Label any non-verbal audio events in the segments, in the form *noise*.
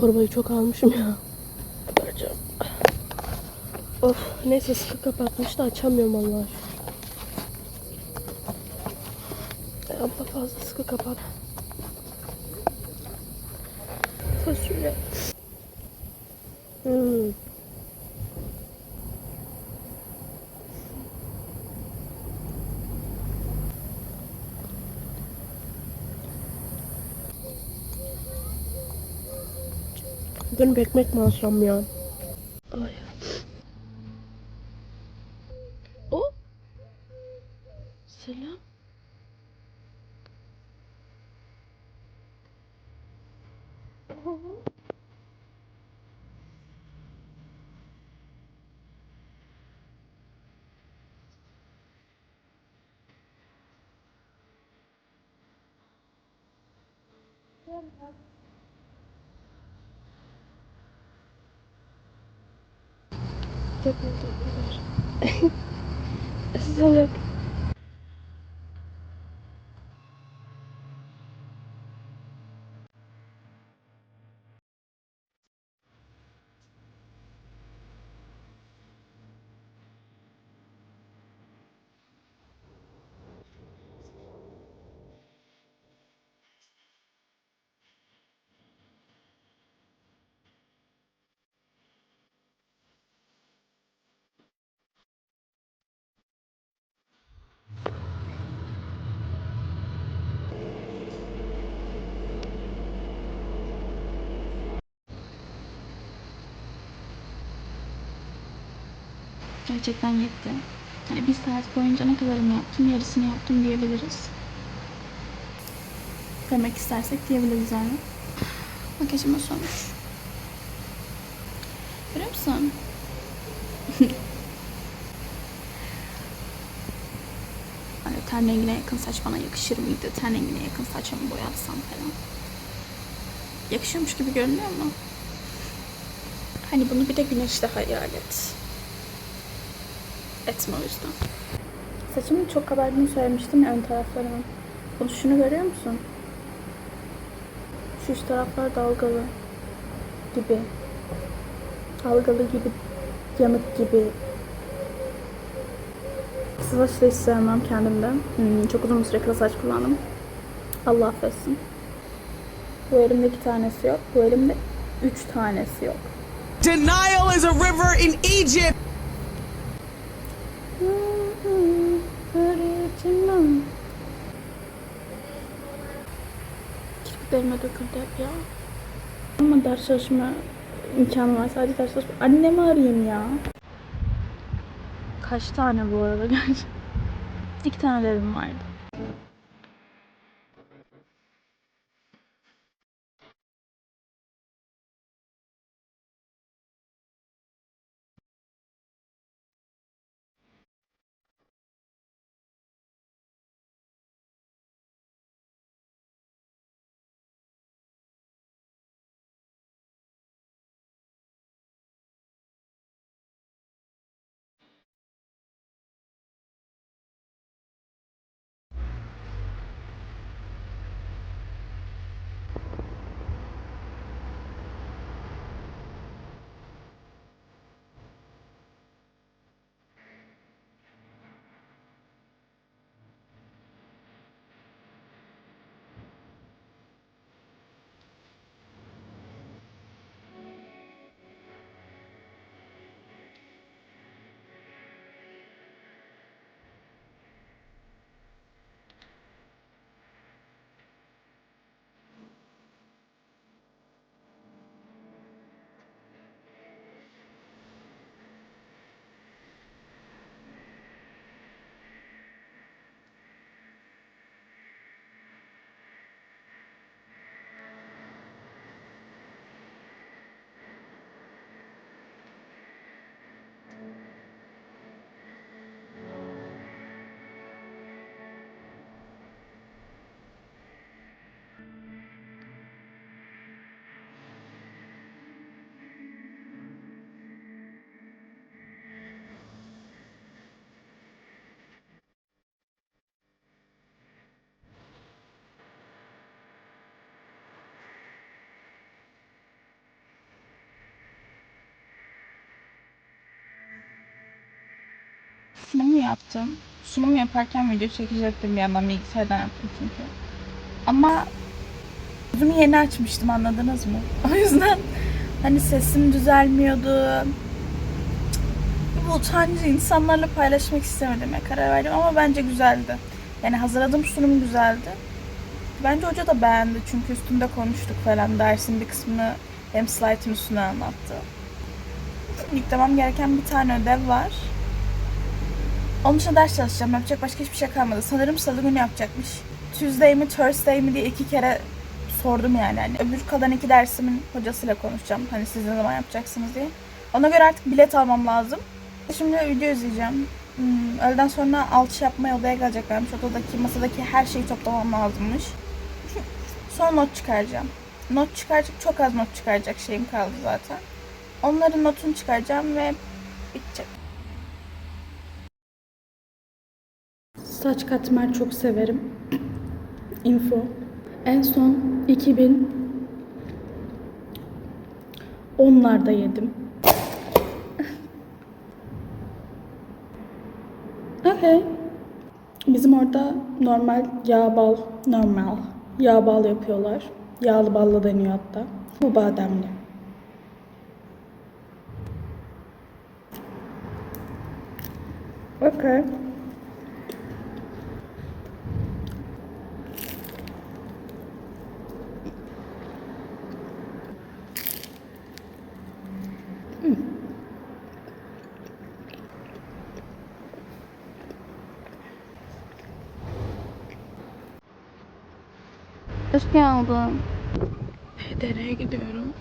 Çorbayı çok almışım ya. Gebereceğim. Of neyse sıkı kapatmış da açamıyorum Allah. E, abla fazla sıkı kapat. Fasulye. Hmm. Dönüp ekmek mi alsam ya? Ay. O? Selam. Oo. Çok teşekkürler. *laughs* Salak. Gerçekten yetti. Yani bir saat boyunca ne kadarını yaptım, yarısını yaptım diyebiliriz. Demek istersek diyebiliriz yani. Makyajıma sonuç. Görüyor musun? *laughs* Hani ten rengine yakın saç bana yakışır mıydı? Ten rengine yakın saçımı boyatsam falan. Yakışıyormuş gibi görünüyor mu? Hani bunu bir de güneşte hayal et etme o yüzden. Saçımın çok kabardığını söylemiştim ya ön taraflarımın. Bunu şunu görüyor musun? Şu üst taraflar dalgalı gibi. Dalgalı gibi, yanık gibi. Saç da hiç sevmem kendimden. Hmm, çok uzun bir süre saç kullandım. Allah affetsin. Bu elimde iki tanesi yok. Bu elimde üç tanesi yok. Denial is a river in Egypt. Kirpiklerime döküldü hep ya. Ama ders çalışma imkanı var. Sadece ders çalışma. Annemi arayayım ya. Kaç tane bu arada gerçekten? İki tane ödevim vardı. Sunumu yaptım. Sunum yaparken video çekecektim bir yandan bilgisayardan yaptım çünkü. Ama yüzümü yeni açmıştım anladınız mı? *laughs* O yüzden hani sesim düzelmiyordu. Bu utancı insanlarla paylaşmak istemediğime karar verdim ama bence güzeldi. Yani hazırladığım sunum güzeldi. Bence hoca da beğendi çünkü üstünde konuştuk falan. Dersin bir kısmını hem slaytın üstüne anlattı. Yüklemem gereken bir tane ödev var. Onun için ders çalışacağım. Yapacak başka hiçbir şey kalmadı. Sanırım salı günü yapacakmış. Tuesday mi Thursday mi diye iki kere sordum yani. Hani öbür kalan iki dersimin hocasıyla konuşacağım. Hani siz ne zaman yapacaksınız diye. Ona göre artık bilet almam lazım. Şimdi video izleyeceğim. Hmm, öğleden sonra alçı yapmaya odaya geleceklermiş. Odadaki, masadaki her şeyi toplamam lazımmış. *laughs* Sonra not çıkaracağım. Not çıkaracak, çok az not çıkaracak şeyim kaldı zaten. Onların notunu çıkaracağım ve bitecek. Saç katmer çok severim. *clears throat* Info. En son 2000 onlarda yedim. *laughs* Okay. Bizim orada normal yağ bal, normal yağ bal yapıyorlar. Yağlı ballı deniyor hatta. Bu bademli. Okay. Hoş geldin. Nereye gidiyorum?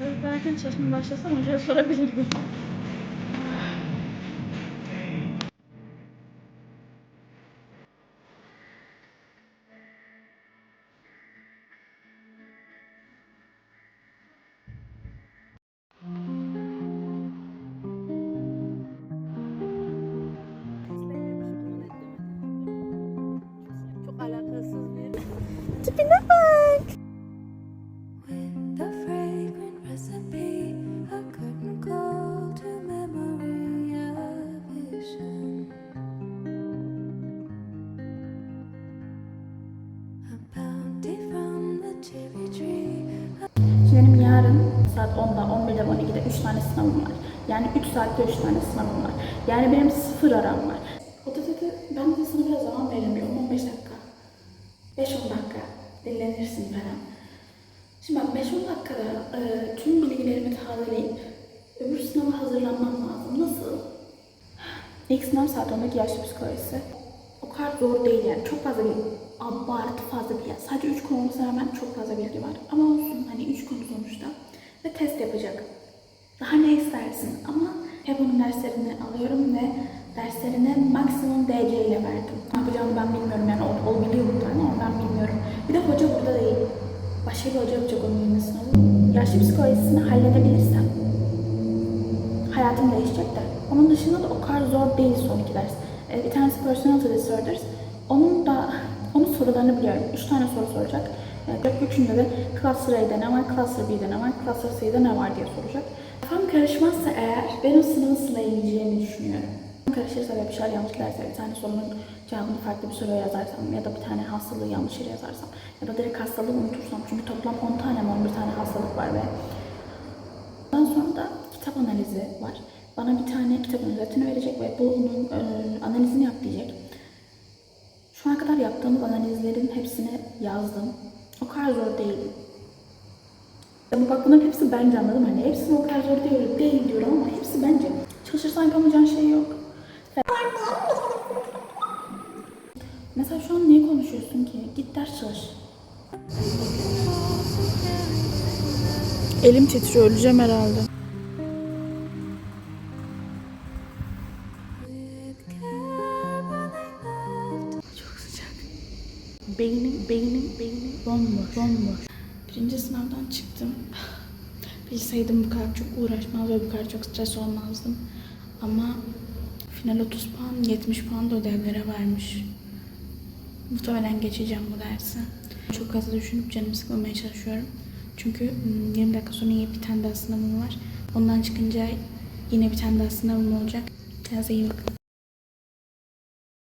Belki çalışmaya başlasam hocaya sorabilir miyim? Çok alakasız bir Tipine bak. Yarın saat 10'da, 11'de, 12'de 3 tane sınavım var. Yani 3 saatte 3 tane sınavım var. Yani benim sıfır aram var. O da dedi, ben de sana biraz zaman veririm diyorum, 15 dakika. 5-10 dakika dinlenirsin falan. Şimdi ben 5-10 dakikada e, tüm bilgilerimi tazeleyip öbür sınava hazırlanmam lazım. Nasıl? İlk sınav saat 10'daki yaşlı psikolojisi. O kadar zor değil yani. Çok fazla abartı fazla yer. Sadece 3 konu olmasına rağmen çok fazla bilgi var. Ama olsun hani 3 konu sonuçta. Ve test yapacak. Daha ne istersin? Ama hep onun derslerini alıyorum ve derslerine maksimum DC ile verdim. Ne yapacağımı ben bilmiyorum yani o, o biliyor muhtemelen ama ben bilmiyorum. Bir de hoca burada değil. Başka bir hoca yapacak onun yerine sınavı. Yaşlı psikolojisini halledebilirsem hayatım değişecek de. Onun dışında da o kadar zor değil son iki ders. Ee, bir tanesi personality disorders. Onun da onun sorularını biliyorum. Üç tane soru soracak. Ee, üçünde de cluster ne var, cluster B'de ne var, cluster C'de ne var diye soracak. Kafam karışmazsa eğer ben o sınavı sınayabileceğimi düşünüyorum. Karışırsa ve bir şeyler yanlış giderse bir tane sorunun cevabını farklı bir soruya yazarsam ya da bir tane hastalığı yanlış yere yazarsam ya da direkt hastalığı unutursam çünkü toplam 10 tane mi 11 tane hastalık var ve Ondan sonra da kitap analizi var. Bana bir tane kitabın özetini verecek ve bunun e, analizini yap diyecek. Kadar yaptığımız analizlerin hepsini yazdım. O kadar zor değil. Ama bak bunların hepsi bence anladım. Hani hepsi o kadar zor değil, değil diyorum ama hepsi bence. Çalışırsan yapamayacağın şey yok. Mesela şu an niye konuşuyorsun ki? Git ders çalış. Elim titriyor, öleceğim herhalde. Bomboş. Birinci sınavdan çıktım. Bilseydim bu kadar çok uğraşmaz ve bu kadar çok stres olmazdım. Ama final 30 puan, 70 puan da ödevlere vermiş. Muhtemelen geçeceğim bu dersi. Çok fazla düşünüp canımı sıkmamaya çalışıyorum. Çünkü hmm, 20 dakika sonra yine bir tane daha sınavım var. Ondan çıkınca yine bir tane daha sınavım olacak. Kendinize iyi bakın.